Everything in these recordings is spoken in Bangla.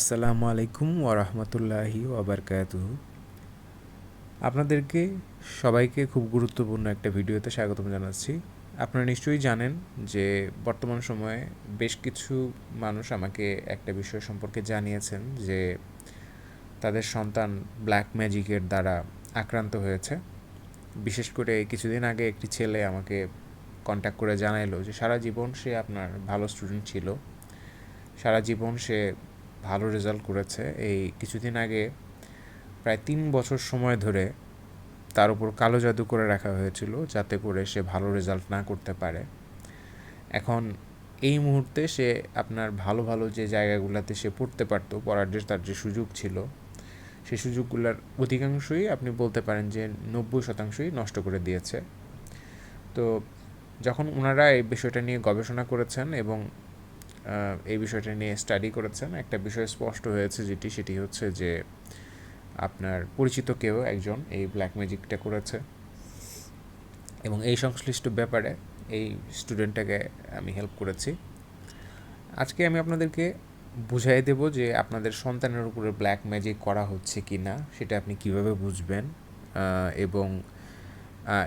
আসসালামু আলাইকুম ওরহমতুল্লাহি ওবরকাত আপনাদেরকে সবাইকে খুব গুরুত্বপূর্ণ একটা ভিডিওতে স্বাগতম জানাচ্ছি। আপনারা নিশ্চয়ই জানেন যে বর্তমান সময়ে বেশ কিছু মানুষ আমাকে একটা বিষয় সম্পর্কে জানিয়েছেন যে তাদের সন্তান ব্ল্যাক ম্যাজিকের দ্বারা আক্রান্ত হয়েছে। বিশেষ করে কিছুদিন আগে একটি ছেলে আমাকে কন্ট্যাক্ট করে জানাইলো যে, সারা জীবন সে আপনার ভালো স্টুডেন্ট ছিল। সারা জীবন সে ভালো রেজাল্ট করেছে। এই কিছুদিন আগে প্রায় তিন বছর সময় ধরে তার উপর কালো জাদু করে রাখা হয়েছিল যাতে করে সে ভালো রেজাল্ট না করতে পারে। এখন এই মুহূর্তে সে আপনার ভালো ভালো যে জায়গাগুলোতে সে পড়তে পারতো, পড়ার যে তার যে সুযোগ ছিল সেই সুযোগগুলোর অধিকাংশই আপনি বলতে পারেন যে নব্বই শতাংশই নষ্ট করে দিয়েছে। তো যখন ওনারা এই বিষয়টা নিয়ে গবেষণা করেছেন এবং এই বিষয়টা নিয়ে স্টাডি করেছেন। একটা বিষয় স্পষ্ট হয়েছে যেটি, সেটি হচ্ছে যে আপনার পরিচিত কেউ একজন এই ব্ল্যাক ম্যাজিকটা করেছে। এবং এই সংশ্লিষ্ট ব্যাপারে এই স্টুডেন্টটাকে আমি হেল্প করেছি। আজকে আমি আপনাদেরকে বুঝাই দেব যে আপনাদের সন্তানের উপরে ব্ল্যাক ম্যাজিক করা হচ্ছে কি না সেটা আপনি কীভাবে বুঝবেন এবং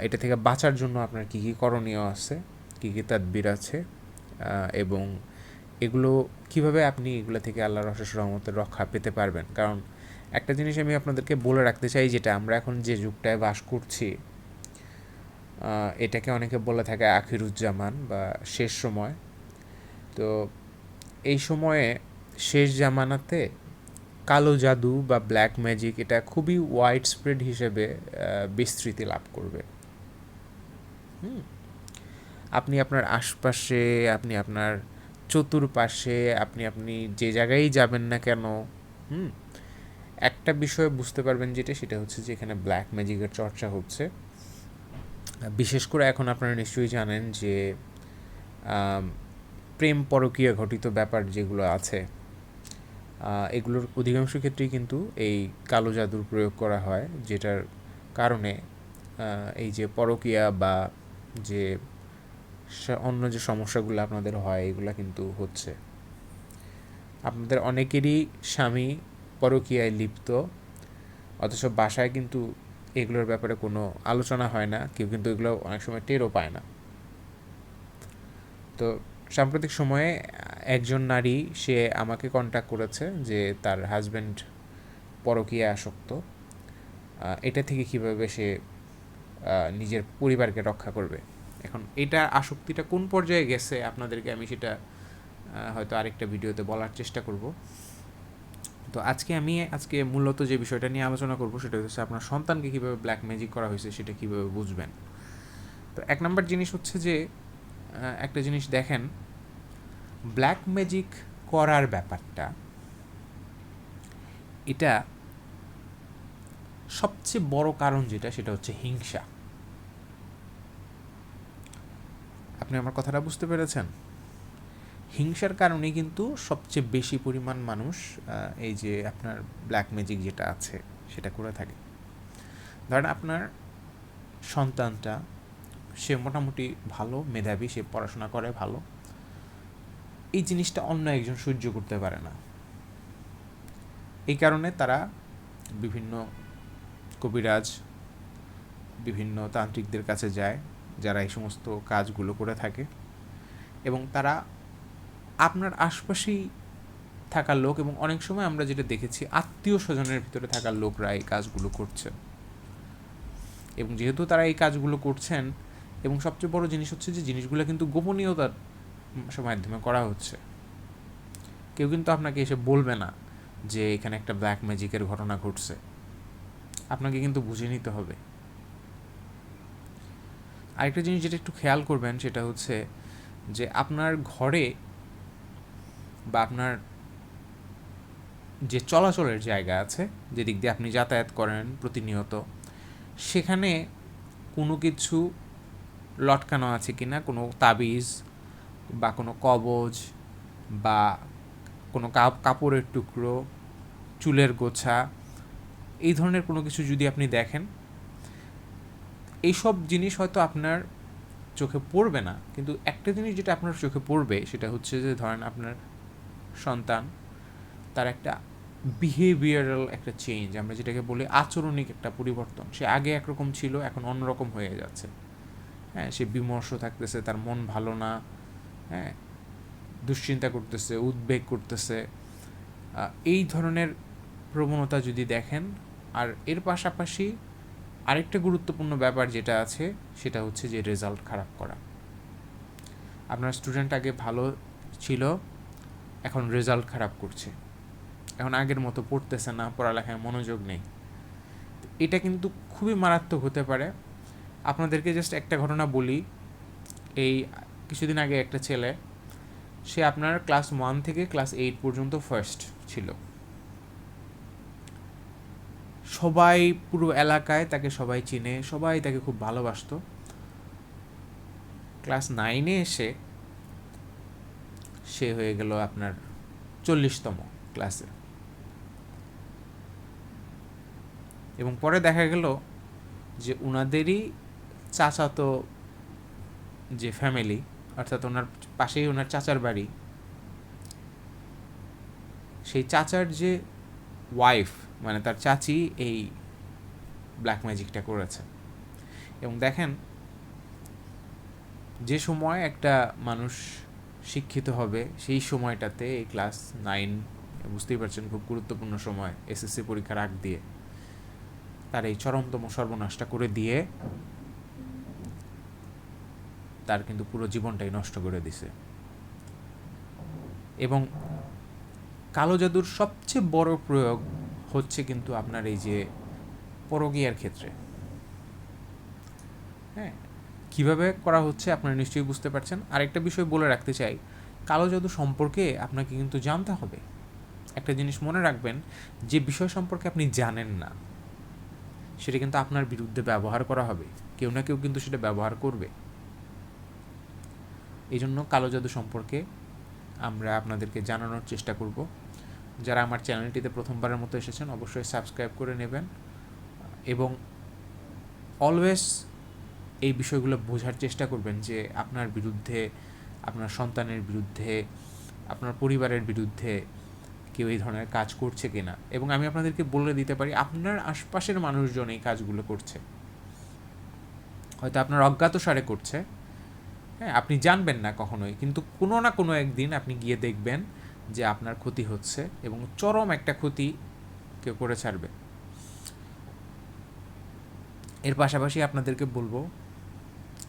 এটা থেকে বাঁচার জন্য আপনার কী কী করণীয় আছে, কী কী তাদবির আছে এবং এগুলো কীভাবে আপনি এগুলো থেকে আল্লাহর অশেষ রহমতের রক্ষা পেতে পারবেন? কারণ একটা জিনিস আমি আপনাদেরকে বলে রাখতে চাই, যেটা আমরা এখন যে যুগটায় বাস করছি এটাকে অনেকে বলে থাকে আখিরুজ্জামান বা শেষ সময়। তো এই সময়ে শেষ জামানাতে কালো জাদু বা ব্ল্যাক ম্যাজিক এটা খুবই ওয়াইড স্প্রেড হিসেবে বিস্তৃতি লাভ করবে। আপনি আপনার আশপাশে, আপনি আপনার চতুর্পাশে আপনি আপনি যে জায়গায় যাবেন না কেন, হুম, একটা বিষয় বুঝতে পারবেন যেটা, সেটা হচ্ছে যে এখানে ব্ল্যাক ম্যাজিকের চর্চা হচ্ছে। বিশেষ করে এখন আপনারা নিশ্চয়ই জানেন যে প্রেম পরকীয়া ঘটিত ব্যাপার যেগুলো আছে এগুলোর অধিকাংশ ক্ষেত্রেই কিন্তু এই কালো জাদুর প্রয়োগ করা হয়, যেটার কারণে এই যে পরকীয়া বা যে অন্য যে সমস্যাগুলো আপনাদের হয়, এগুলো কিন্তু হচ্ছে। আপনাদের অনেকেরই স্বামী পরকীয়ায় লিপ্ত, অথচ বাসায় কিন্তু এগুলোর ব্যাপারে কোনো আলোচনা হয় না, কেউ কিন্তু এগুলো অনেক সময় টেরও পায় না। তো সাম্প্রতিক সময়ে একজন নারী, সে আমাকে কন্ট্যাক্ট করেছে যে তার হাজব্যান্ড পরকীয়া আসক্ত। এটা থেকে কীভাবে সে নিজের পরিবারকে রক্ষা করবে? এখন এটা আসক্তিটা কোন পর্যায়ে গেছে আপনাদেরকে আমি সেটা হয়তো আরেকটা ভিডিওতে বলার চেষ্টা করব। তো আজকে আমি, আজকে মূলত যে বিষয়টা নিয়ে আলোচনা করব সেটা হচ্ছে আপনার সন্তানকে কীভাবে ব্ল্যাক ম্যাজিক করা হয়েছে সেটা কীভাবে বুঝবেন। তো এক নম্বর জিনিস হচ্ছে যে একটা জিনিস দেখেন ব্ল্যাক ম্যাজিক করার ব্যাপারটা, এটা সবচেয়ে বড় কারণ যেটা সেটা হচ্ছে হিংসা। আপনি আমার কথাটা বুঝতে পেরেছেন? হিংসার কারণে কিন্তু সবচেয়ে বেশি পরিমাণ মানুষ এই যে আপনার ব্ল্যাক ম্যাজিক যেটা আছে, সেটা করে থাকে। ধরেন আপনার সন্তানটা, সে মোটামুটি ভালো, মেধাবী, সে পড়াশোনা করে ভালো। এই জিনিসটা অন্য একজন সহ্য করতে পারে না। এই কারণে তারা বিভিন্ন কবিরাজ, বিভিন্ন তান্ত্রিকদের কাছে যায়। যারা এই সমস্ত কাজগুলো করে থাকে এবং তারা আপনার আশপাশেই থাকা লোক এবং অনেক সময় আমরা যেটা দেখেছি, আত্মীয় স্বজনের ভিতরে থাকা লোকরা এই কাজগুলো করছে। এবং যেহেতু তারা এই কাজগুলো করছেন, এবং সবচেয়ে বড় জিনিস হচ্ছে যে জিনিসগুলো কিন্তু গোপনীয়তার মাধ্যমে করা হচ্ছে। কেউ কিন্তু আপনাকে এসে বলবে না যে এখানে একটা ব্ল্যাক ম্যাজিকের ঘটনা ঘটছে। আপনাকে কিন্তু বুঝে নিতে হবে। আরেকটা জিনিস যেটা একটু খেয়াল করবেন সেটা হচ্ছে যে আপনার ঘরে বা আপনার যে চলাচলের জায়গা আছে যেদিক দিয়ে আপনি যাতায়াত করেন প্রতিনিয়ত, সেখানে কোনো কিছু লটকানো আছে কি না কোনো তাবিজ বা কোনো কবজ বা কোনো কাপড়ের টুকরো, চুলের গোছা, এই ধরনের কোনো কিছু যদি আপনি দেখেন এইসব জিনিস হয়তো আপনার চোখে পড়বে না। কিন্তু একটা জিনিস যেটা আপনার চোখে পড়বে, সেটা হচ্ছে যে ধরেন আপনার সন্তান, তার একটা বিহেভিয়ারাল একটা চেঞ্জ আমরা যেটাকে বলি আচরণিক একটা পরিবর্তন। সে আগে একরকম ছিল, এখন অন্যরকম হয়ে যাচ্ছে। হ্যাঁ সে বিমর্ষ থাকতেছে, তার মন ভালো না হ্যাঁ দুশ্চিন্তা করতেছে, উদ্বেগ করতেছে। এই ধরনের প্রবণতা যদি দেখেন, আর এর পাশাপাশি আরেকটা গুরুত্বপূর্ণ ব্যাপার যেটা আছে, সেটা হচ্ছে যে রেজাল্ট খারাপ করা। আপনার স্টুডেন্ট আগে ভালো ছিল, এখন রেজাল্ট খারাপ করছে। এখন আগের মতো পড়তেছে না, পড়ালেখায় মনোযোগ নেই। এটা কিন্তু খুবই মারাত্মক হতে পারে। আপনাদেরকে জাস্ট একটা ঘটনা বলি। এই কিছুদিন আগে একটা ছেলে, সে আপনার ক্লাস ওয়ান থেকে ক্লাস এইট পর্যন্ত ফার্স্ট ছিল। সবাই পুরো এলাকায় তাকে সবাই চিনে, সবাই তাকে খুব ভালোবাসত। ক্লাস নাইনে এসে সে হয়ে গেল আপনার চল্লিশতম ক্লাসে। এবং পরে দেখা গেল যে ওনাদেরই চাচাতো যে ফ্যামিলি অর্থাৎ ওনার পাশেই ওনার চাচার বাড়ি, সেই চাচার যে ওয়াইফ মানে তার চাচি এই ব্ল্যাক ম্যাজিকটা করেছে। এবং দেখেন, যে সময় একটা মানুষ শিক্ষিত হবে, সেই সময়টাতে এই ক্লাস নাইন বুঝতেই পারছেন খুব গুরুত্বপূর্ণ সময় এসএসসি পরীক্ষার আগ দিয়ে, তার এই চরমতম সর্বনাশটা করে দিয়ে, তার কিন্তু পুরো জীবনটাই নষ্ট করে দিছে। এবং কালো জাদুর সবচেয়ে বড় প্রয়োগ হচ্ছে কিন্তু আপনার এই যে পরগিয়ার ক্ষেত্রে। হ্যাঁ কীভাবে করা হচ্ছে আপনারা নিশ্চয়ই বুঝতে পারছেন। আরেকটা বিষয় বলে রাখতে চাই, কালো জাদু সম্পর্কে আপনাকে কিন্তু জানতে হবে। একটা জিনিস মনে রাখবেন, যে বিষয় সম্পর্কে আপনি জানেন না, সেটা কিন্তু আপনার বিরুদ্ধে ব্যবহার করা হবে। কেউ না কেউ কিন্তু সেটা ব্যবহার করবে। এই জন্য কালো জাদু সম্পর্কে আমরা আপনাদেরকে জানানোর চেষ্টা করব। যারা আমার চ্যানেলটিতে প্রথমবারের মতো এসেছেন, অবশ্যই সাবস্ক্রাইব করে নেবেন। এবং অলওয়েজ এই বিষয়গুলো বোঝার চেষ্টা করবেন যে আপনার বিরুদ্ধে, আপনার সন্তানের বিরুদ্ধে, আপনার পরিবারের বিরুদ্ধে কেউ এই ধরনের কাজ করছে কিনা। এবং আমি আপনাদেরকে বলে দিতে পারি, আপনার আশপাশের মানুষজন এই কাজগুলো করছে। হয়তো আপনার অজ্ঞাত সারে করছে। হ্যাঁ আপনি জানবেন না কখনোই, কিন্তু কোনো না কোনো একদিন আপনি গিয়ে দেখবেন যে আপনার ক্ষতি হচ্ছে এবং চরম একটা ক্ষতি কেউ করে ছাড়বে। এর পাশাপাশি আপনাদেরকে বলব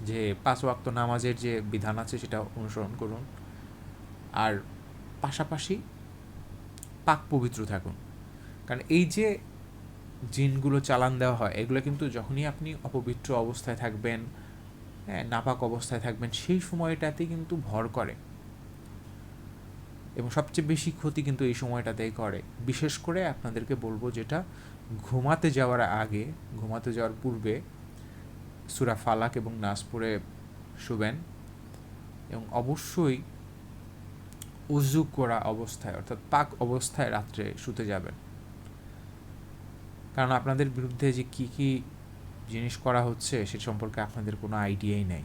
যে পাঁচ ওয়াক্ত নামাজের যে বিধান আছে সেটা অনুসরণ করুন। আর পাশাপাশি পাক পবিত্র থাকুন। কারণ এই যে জিনগুলো চালান দেওয়া হয়, এগুলো কিন্তু যখনই আপনি অপবিত্র অবস্থায় থাকবেন হ্যাঁ নাপাক অবস্থায় থাকবেন, সেই সময়টাতে কিন্তু ভর করে। এবং সবচেয়ে বেশি ক্ষতি কিন্তু এই সময়টাতেই করে। বিশেষ করে আপনাদেরকে বলব যেটা, ঘুমাতে যাওয়ার আগে, ঘুমাতে যাওয়ার পূর্বে সুরা ফালাক এবং নাস পরে শুবেন এবং অবশ্যই উজু করা অবস্থায়, অর্থাৎ পাক অবস্থায় রাত্রে শুতে যাবেন। কারণ আপনাদের বিরুদ্ধে যে কি কি জিনিস করা হচ্ছে, সে সম্পর্কে আপনাদের কোনো আইডিয়াই নেই।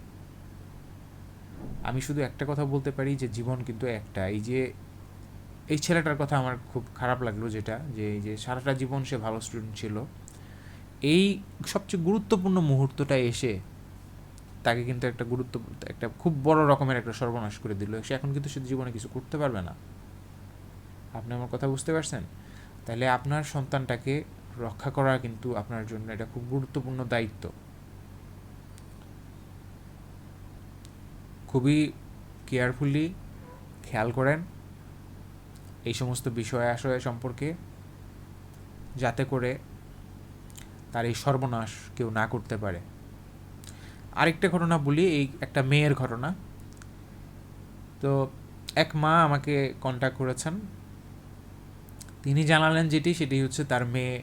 আমি শুধু একটা কথা বলতে পারি যে জীবন কিন্তু একটা। এই যে, এই ছেলেটার কথা আমার খুব খারাপ লাগল যেটা, যে এই যে সারাটা জীবন সে ভালো স্টুডেন্ট ছিল। এই সবচেয়ে গুরুত্বপূর্ণ মুহূর্তটা এসে তাকে কিন্তু একটা গুরুত্ব, একটা খুব বড় রকমের একটা সর্বনাশ করে দিল। সে এখন কিন্তু সে জীবনে কিছু করতে পারবে না। আপনি আমার কথা বুঝতে পারছেন? তাহলে আপনার সন্তানটাকে রক্ষা করা কিন্তু আপনার জন্য এটা খুব গুরুত্বপূর্ণ দায়িত্ব। খুবই কেয়ারফুলি খেয়াল করেন এই সমস্ত বিষয় আশয় সম্পর্কে, যাতে করে তার এই সর্বনাশ কেউ না করতে পারে। আরেকটা ঘটনা বলি, এই একটা মেয়ের ঘটনা। তো এক মা আমাকে কন্ট্যাক্ট করেছেন। তিনি জানালেন যেটি, সেটি হচ্ছে তার মেয়ে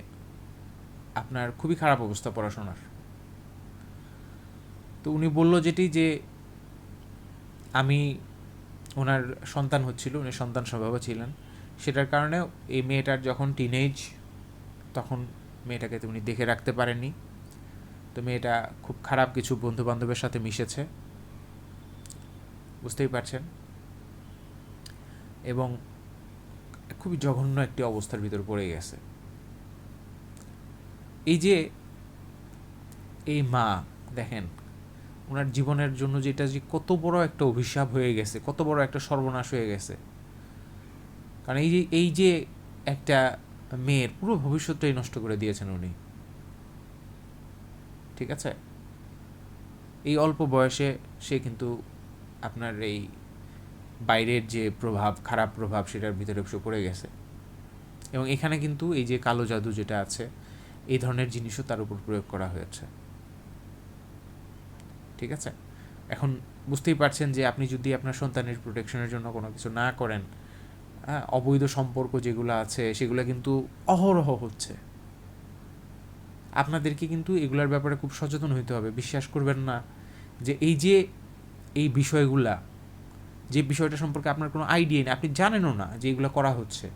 আপনার খুবই খারাপ অবস্থা পড়াশোনার। তো উনি বলল যেটি যে আমি ওনার সন্তান হচ্ছিল, উনি সন্তান স্বভাবও ছিলেন। সেটার কারণে এই মেয়েটার যখন টিনেজ তখন মেয়েটাকে উনি দেখে রাখতে পারেননি। তো মেয়েটা খুব খারাপ কিছু বন্ধু বান্ধবের সাথে মিশেছে। বুঝতেই পারছেন? এবং খুবই জঘন্য একটি অবস্থার ভিতর পড়ে গেছে। এই যে, এই মা, দেখেন ওনার জীবনের জন্য যেটা যে কত বড় একটা অভিশাপ হয়ে গেছে, কত বড় একটা সর্বনাশ হয়ে গেছে। কারণ এই যে এই যে একটা মেয়ের পুরো ভবিষ্যৎটাই নষ্ট করে দিয়েছেন উনি। ঠিক আছে? এই অল্প বয়সে সে কিন্তু আপনার এই বাইরের যে প্রভাব, খারাপ প্রভাব সেটার ভিতরে সে পড়ে গেছে। এবং এখানে কিন্তু এই যে কালো জাদু যেটা আছে, এই ধরনের জিনিসও তার উপর প্রয়োগ করা হয়েছে। ঠিক আছে? এখন বুঝতেই পারছেন যে আপনি যদি আপনার সন্তানের প্রোটেকশনের জন্য কোনো কিছু না করেন হ্যাঁ অবৈধ সম্পর্ক যেগুলো আছে, সেগুলো কিন্তু অহরহ হচ্ছে। আপনাদেরকে কিন্তু এগুলোর ব্যাপারে খুব সচেতন হইতে হবে। বিশ্বাস করবেন না যে এই যে এই বিষয়গুলা, যে বিষয়টা সম্পর্কে আপনার কোনো আইডিয়া নেই, আপনি জানেনও না যে এগুলো করা হচ্ছে।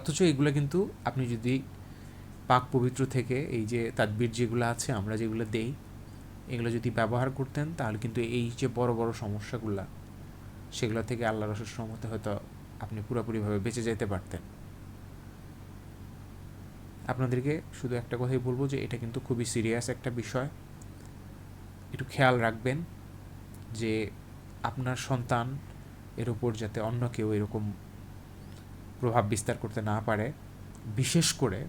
অথচ এগুলো কিন্তু আপনি যদি পাক পবিত্র থেকে এই যে তাদবির যেগুলো আছে, আমরা যেগুলো দেই, এগুলো যদি ব্যবহার করতেন, তাহলে কিন্তু এই যে বড় বড় সমস্যাগুলা, সেগুলো থেকে আল্লাহ রসুল সম্মতে হয়তো আপনি পুরোপুরিভাবে বেঁচে যেতে পারতেন। আপনাদেরকে শুধু একটা কথাই বলব যে, এটা কিন্তু খুবই সিরিয়াস একটা বিষয়। একটু খেয়াল রাখবেন যে, আপনার সন্তান এর উপর যাতে অন্য কেউ এরকম প্রভাব বিস্তার করতে না পারে, বিশেষ করে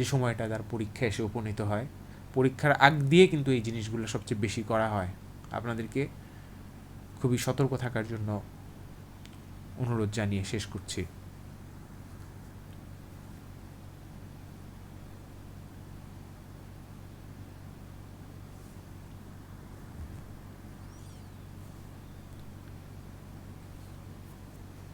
যে সময়টা তার পরীক্ষা এসে উপনীত হয়, পরীক্ষার আগ দিয়ে কিন্তু এই জিনিসগুলো সবচেয়ে বেশি করা হয়। আপনাদেরকে খুবই সতর্ক থাকার জন্য অনুরোধ জানিয়ে শেষ করছি।